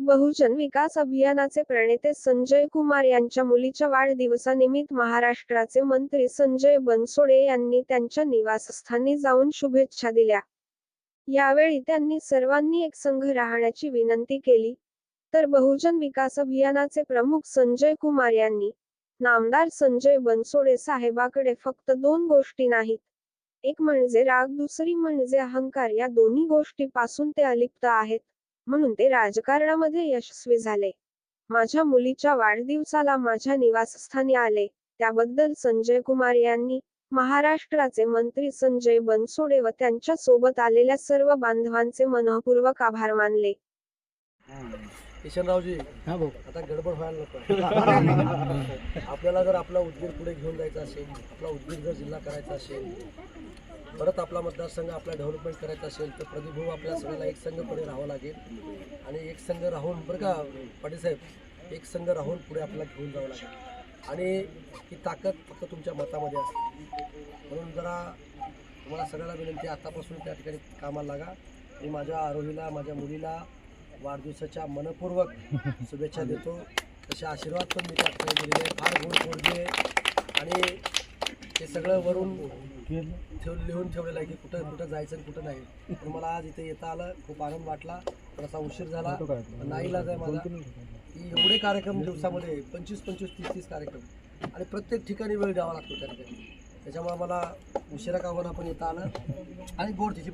बहुजन विकास अभियानाचे प्रणेते संजय कुमार यांच्या मुलीच्या वाढदिवसानिमित्त महाराष्ट्राचे मंत्री संजय बनसोडे यांनी त्यांच्या निवासस्थानी जाऊन शुभेच्छा दिल्या. यावेळी त्यांनी सर्वांनी एक संघ राहण्याची विनंती केली. तर बहुजन विकास अभियानाचे प्रमुख संजय कुमार यांनी नामदार संजय बनसोडे साहेबाकडे फक्त दोन गोष्टी नाहीत. एक म्हणजे राग दुसरी म्हणजे अहंकार या दोन्ही गोष्टीपासून ते अलिप्त आहेत. म्हणून ते राजकारणामध्ये यशस्वी झाले. माझ्या मुलीच्या वाढदिवसाला माझ्या निवासस्थानी आले. त्याबद्दल संजय कुमार यांनी महाराष्ट्राचे मंत्री संजय बनसोडे व त्यांच्यासोबत आलेल्या सर्व बांधवांचे मनःपूर्वक आभार मानले. किशनरावजी हा भाऊ. आता गडबड व्हायला नको. आपल्याला जर आपला उदगीर पुढे घेऊन जायचा असेल आपला उदगीर जर जिल्हा करायचा असेल परत आपला मतदारसंघ आपला डेव्हलपमेंट करायचा असेल तर प्रदीप भाऊ आपल्या सगळ्याला एक संघपणे राहावं लागेल. आणि एक संघ राहून बरं का पाटीसाहेब एक संघ राहून पुढे आपल्याला घेऊन जावं लागेल. आणि ही ताकद फक्त तुमच्या मतामध्ये असते. म्हणून जरा तुम्हाला सगळ्याला विनंती आतापासून त्या ठिकाणी कामाला लागा. मी माझ्या आरोहीला माझ्या मुलीला वाढदिवसाच्या मनपूर्वक शुभेच्छा देतो. तसे आशीर्वाद पण मी त्या ठिकाणी दिलेले फार गोड पोरगी आणि ते सगळं वरून ठेव लिहून ठेवलेलं आहे की कुठं कुठं जायचं आणि कुठं नाही. पण मला आज इथे येता आलं खूप आनंद वाटला. थोडासा उशीर झाला. नाईलाज आहे माझा. की एवढे कार्यक्रम दिवसामध्ये पंचवीस पंचवीस तीस तीस कार्यक्रम. आणि प्रत्येक ठिकाणी वेळ द्यावा लागतो त्या ठिकाणी त्याच्यामुळे मला उशिरा का पण येता आलं. आणि गोड तिची